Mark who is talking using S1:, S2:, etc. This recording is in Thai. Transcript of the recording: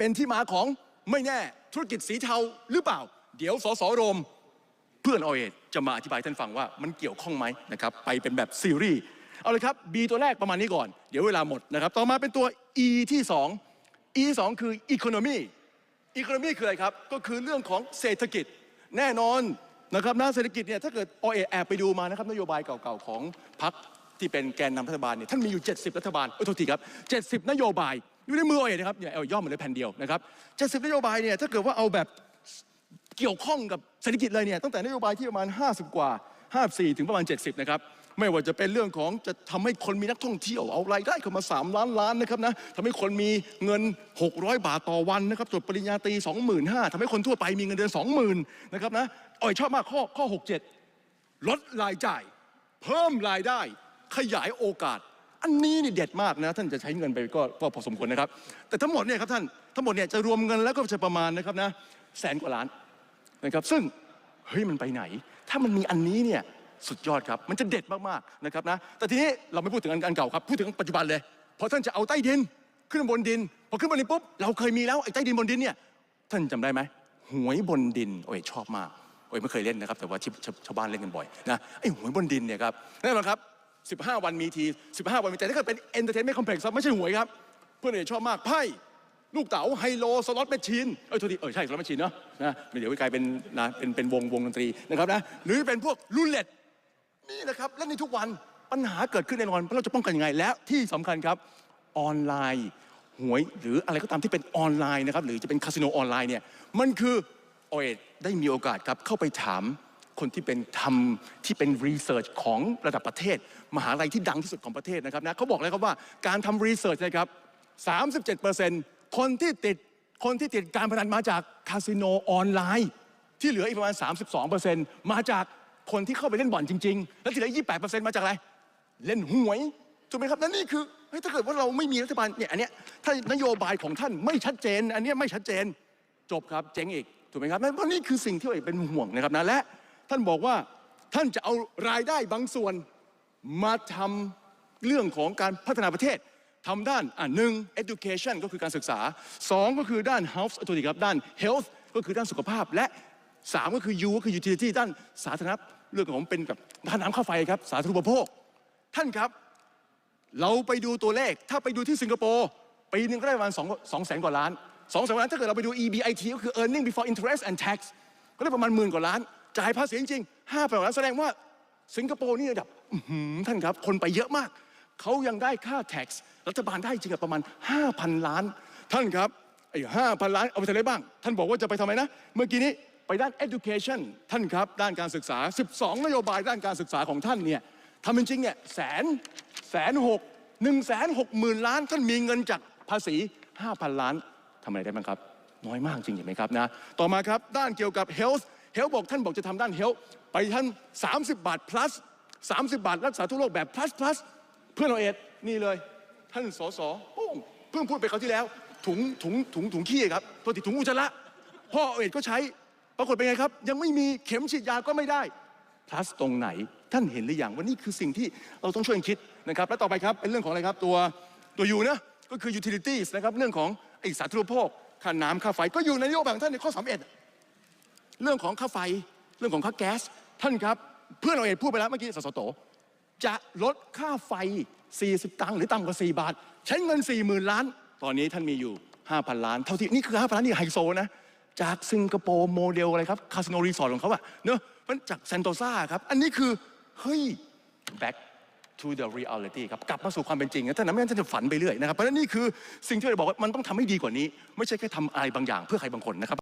S1: เป็นที่มาของไม่แน่ธุรกิจสีเทาหรือเปล่า เดี๋ยวสสโรม เพื่อนอเอจะมาอธิบายท่านฟังว่ามันเกี่ยวข้องไหมนะครับไปเป็นแบบซีรีส์เอาเลยครับ B ตัวแรกประมาณนี้ก่อน เดี๋ยวเวลาหมดนะครับ ต่อมาเป็นตัว E ที่ 2 E 2 คือ Economy Economy คืออะไรครับ ก็คือเรื่องของเศรษฐกิจแน่นอนนะครับนะเศรษฐกิจเนี่ยถ้าเกิดอเอแอบไปดูมานะครับนโยบายเก่าๆของพรรคที่เป็นแกนนำรัฐบาลเนี่ยท่านมีอยู่ 70 รัฐบาลเออโทษทีครับ 70 นโยบาย อยู่ในมืออเอนะครับเนี่ยเอาย่อมาเลยแผ่นเดียวนะครับ70นโยบายเนี่ยถ้าเกิดว่าเอาแบบเกี่ยวข้องกับเศรษฐกิจเลยเนี่ยตั้งแต่นโยบายที่ประมาณ 50 กว่า 54 ถึงประมาณ 70 นะครับไม่ว่าจะเป็นเรื่องของจะทำให้คนมีนักท่องเที่ยวเอารายได้เข้ามา 3 ล้านล้านนะครับนะทำให้คนมีเงิน 600 บาทต่อวันนะครับจบปริญญาตรี 25,000ทำให้คนทั่วไปมีเงินเดือน 20,000นะครับนะอ่อยชอบมากข้อข้อ 67 ลดรายจ่าย เพิ่มรายได้ ขยายโอกาส อันนี้นี่เด็ดมากนะ ท่านจะใช้เงินไปก็ก็พอสมควรนะครับ แต่ทั้งหมดเนี่ยครับท่านทั้งหมดเนี่ยจะรวมเงินแล้วก็จะประมาณนะครับนะแสนกว่าล้านนะครับ ซึ่งเฮ้ยมันไปไหน ถ้ามันมีอันนี้เนี่ยสุดยอดครับ มันจะเด็ดมากๆนะครับนะแต่ทีนี้เราไม่พูดถึงอันเก่าครับพูดถึงปัจจุบันเลยพราะท่านจะเอาใต้ดินขึ้นบนดินพอขึ้นบนดินปุ๊บเราเคยมีแล้วไอ้ใต้ดินบนดินเนี่ยท่านจำได้ไหมหวยบนดินโอ้ยชอบมากโอ้ยไม่เคยเล่นนะครับ แต่ว่าชาวชาวบ้านเล่นกันบ่อยนะไอ้หวยบนดินเนี่ยครับแน่นอนครับ 15 วันมีที 15 วันมีแต่ถ้าเกิดเป็น entertainment complex ครับไม่ใช่หวยครับ เพื่อนเอชอบมากไพ่ลูกเต๋าไฮโลสล็อตแมชชีนเอ้ยโทษทีเออใช่สล็อตแมชชีนเนาะนะเดี๋ยวไปกลายเป็นนะเป็นเป็นวงวงดนตรีนะครับนะหรือเป็นพวกรูเล็ตนี่นะครับเล่นในทุกวันปัญหาเกิดขึ้นแน่นอนเราจะป้องกันยังไงและที่สำคัญครับออนไลน์หวยหรืออะไรก็ตามที่เป็นออนไลน์นะครับหรือจะเป็นคาสิโนออนไลน์เนี่ยมันคือโอเอได้มีโอกาสครับเข้าไปถาม คนที่เป็นทำที่เป็นรีเสิร์ชของระดับประเทศ มหาลัยที่ดังที่สุดของประเทศนะครับนะเขาบอกเลยครับว่าการทำรีเสิร์ชนะครับ 37%คนที่ติดคนที่ติดการพนันมาจากคาสิโนออนไลน์ ที่เหลืออีกประมาณ 32%มาจากคนที่เข้าไปเล่นบ่อนจริง ๆ แล้วที่เหลือ 28%มาจากอะไร เล่นหวยถูกไหมครับนั่นนี่คือเฮ้ยถ้าเกิดว่าเราไม่มีรัฐบาลเนี่ยอันเนี้ยถ้านโยบายของท่านไม่ชัดเจน อันเนี้ยไม่ชัดเจนจบครับเจ๊งอีกถูกไหมครับนั่นเพราะนี่คือสิ่งที่เราเป็นห่วงนะครับนะและ ท่านบอกว่าท่านจะเอารายได้บางส่วนมาทำเรื่องของการพัฒนาประเทศทำด้านอะหนึ่ง education ก็คือการศึกษาสองก็คือด้าน health ตัวนี้ครับด้าน health ก็คือด้านสุขภาพและสามก็คือ U ก็คือ utility ด้านสาธารณเรื่องของเป็นกับด้านน้ำค่าไฟครับ สาธารณูปโภค ท่านครับ เราไปดูตัวเลขถ้าไปดูที่สิงคโปร์ปีหนึงก็ได้ประมาณ2 2แสนกว่าล้าน2แสนกว่าล้านถ้าเกิดเราไปดู EBIT ก็คือ earning before interest and tax ก็ได้ประมาณหมื่นกว่าล้าน จ่ายภาษีจริงๆ5แสนล้านแสดงว่า สิงคโปร์นี่ระดับท่านครับ คนไปเยอะมาก เขายังได้ค่า tax รัฐบาลได้จริงๆประมาณ 5,000 ล้าน ท่านครับไอ้ห้าพันล้านเอาไปทำอะไรบ้าง ท่านบอกว่าจะไปทำไมนะ เมื่อกี้นี้ไปด้าน education ท่านครับ ด้านการศึกษา 12 นโยบายด้านการศึกษาของท่านเนี่ยทำจริงๆเนี่ยแสนแสนหกหนึ่งแสนหกหมื่นล้าน ท่านมีเงินจากภาษี 5,000 ล้านทำอะไรได้บ้างครับ น้อยมากจริงเห็นไหมครับนะ ต่อมาครับด้านเกี่ยวกับ health health บอกท่านบอกจะทำด้าน health ไปท่าน 30 บาท plus 30 บาท รักษาทั่วโลกแบบ plus plus เพื่อนเราเอ็ดนี่เลย ท่านสสโป้งเพิ่งพูดไปคราวที่แล้ว ถุงถุงถุงถุงขี้ครับโทษทีถุงอุจจาระพ่อเอ็ดก็ใช้ปรากฏเป็นไงครับ ยังไม่มีเข็มฉีดยาก็ไม่ได้ plus ตรงไหนท่านเห็นหรือยังว่านี่คือสิ่งที่เราต้องช่วยกันคิดนะครับแล้วต่อไปครับเป็นเรื่องของอะไรครับตัวตัวยูนะก็คือ utilities นะครับเรื่องของไอสาธารณูปโภคค่าน้ำค่าไฟก็อยู่ในนโยบายของท่านในข้อ 31 เรื่องของค่าไฟ เรื่องของค่าแก๊ส ท่านครับ เพื่อนเราเองพูดไปแล้วเมื่อกี้สสโต จะลดค่าไฟ 40 ตังค์หรือต่ำกว่า 4 บาท ใช้เงิน 40,000 ล้าน ตอนนี้ท่านมีอยู่ 5,000 ล้าน เท่าที่นี่คือ 5,000 ล้านนี่ไฮโซนะ จากสิงคโปร์โมเดลอะไรครับคาสิโนรีสอร์ทของเขาอะเนอะมันจากเซนโตซาครับ อันนี้คือเฮ้ย back to the reality ครับ กลับมาสู่ความเป็นจริงนะท่านนั้นไม่งั้นท่านจะฝันไปเรื่อยนะครับ เพราะฉะนั้นนี่คือสิ่งที่เราบอกว่ามันต้องทำให้ดีกว่านี้ ไม่ใช่แค่ทำอะไรบางอย่างเพื่อใครบางคนนะครับ